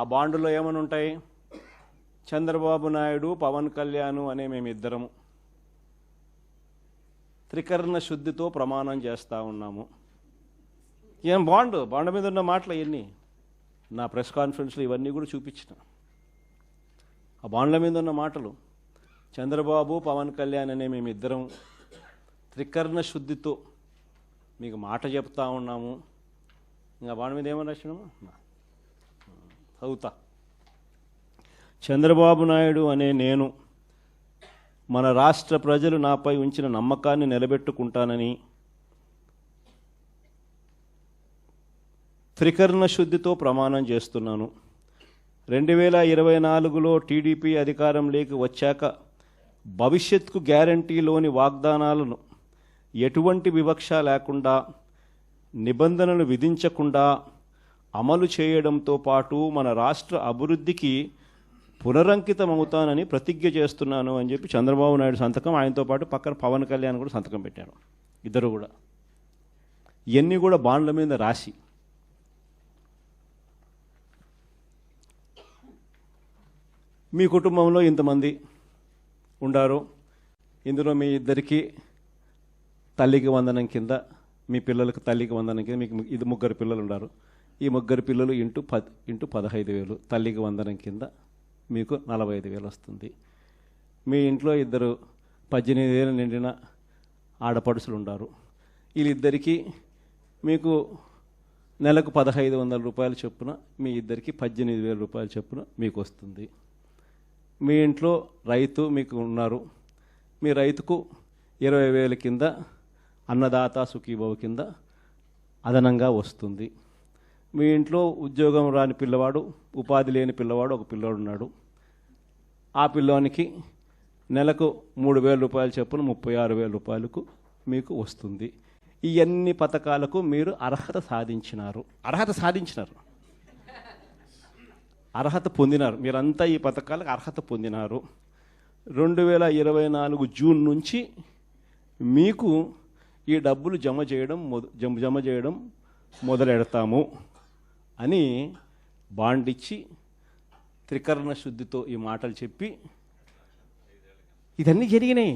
ఆ బాండులో ఏమని ఉంటాయి? చంద్రబాబు నాయుడు పవన్ కళ్యాణ్ అనే మేమిద్దరము. త్రికరణ శుద్ధితో ప్రమాణం చేస్తూ ఉన్నాము. ఏం బాండ్? బాండ్ మీద ఉన్న మాటలు ఇవన్నీ నా ప్రెస్ కాన్ఫరెన్స్లో ఇవన్నీ కూడా చూపించిన. ఆ బాండ్ల మీద ఉన్న మాటలు. చంద్రబాబు పవన్ కళ్యాణ్ అనే మేమిద్దరం త్రికరణ శుద్ధితో మీకు మాట చెప్తా ఉన్నాము. ఇంకా బాండ్ మీద ఏమన్నా వచ్చినామా చదువుతా చంద్రబాబు నాయుడు అనే నేను మన రాష్ట్ర ప్రజలు నాపై ఉంచిన నమ్మకాన్ని నిలబెట్టుకుంటానని త్రికరణ శుద్ధితో ప్రమాణం చేస్తున్నాను. రెండు వేల ఇరవై నాలుగులో టీడీపీ అధికారంలోకి వచ్చాక భవిష్యత్కు గ్యారంటీలోని వాగ్దానాలను ఎటువంటి వివక్ష లేకుండా నిబంధనలు విధించకుండా అమలు చేయడంతో పాటు మన రాష్ట్ర అభివృద్ధికి పునరంకితమవుతానని ప్రతిజ్ఞ చేస్తున్నాను అని చెప్పి చంద్రబాబు నాయుడు సంతకం ఆయనతో పాటు పక్కన పవన్ కళ్యాణ్ కూడా సంతకం పెట్టారు. ఇద్దరు కూడా. ఇవన్నీ కూడా బాండ్ల మీద రాసి. మీ కుటుంబంలో ఇంతమంది ఉండారు. ఇందులో మీ ఇద్దరికి తల్లికి వందనం కింద మీ పిల్లలకు తల్లికి వందనం కింద మీకు ఇది ముగ్గురు పిల్లలు ఉన్నారు ఈ ముగ్గురు పిల్లలు ఇంటూ పద్ ఇంటూ పదహైదు వేలు. తల్లికి వందనం కింద మీకు నలభై ఐదు వేలు వస్తుంది. మీ ఇంట్లో ఇద్దరు పద్దెనిమిది వేలు నిండిన ఆడపడుసులు ఉన్నారు వీళ్ళిద్దరికీ మీకు నెలకు పదహైదు వందల రూపాయల చొప్పున మీ ఇద్దరికి పద్దెనిమిది వేల రూపాయల చొప్పున మీకు వస్తుంది. మీ ఇంట్లో రైతు మీకు ఉన్నారు. మీ రైతుకు ఇరవై వేల కింద అన్నదాత సుఖీభవ కింద అదనంగా వస్తుంది. మీ ఇంట్లో ఉద్యోగం రాని పిల్లవాడు ఉపాధి లేని పిల్లవాడు ఒక పిల్లవాడు ఉన్నాడు. ఆ పిల్లోనికి నెలకు మూడు వేల రూపాయలు చొప్పున ముప్పై ఆరు వేల రూపాయలకు మీకు వస్తుంది. ఈ అన్ని పథకాలకు మీరు అర్హత సాధించినారు. అర్హత సాధించినారు. అర్హత పొందినారు. మీరంతా ఈ పథకాలకు అర్హత పొందినారు. రెండు వేల ఇరవై నాలుగు జూన్ నుంచి మీకు ఈ డబ్బులు జమ చేయడం జమ జమ చేయడం మొదలెడతాము. అని బాండ్ ఇచ్చి త్రికరణ శుద్ధితో ఈ మాటలు చెప్పి ఇదన్నీ జరిగినాయి.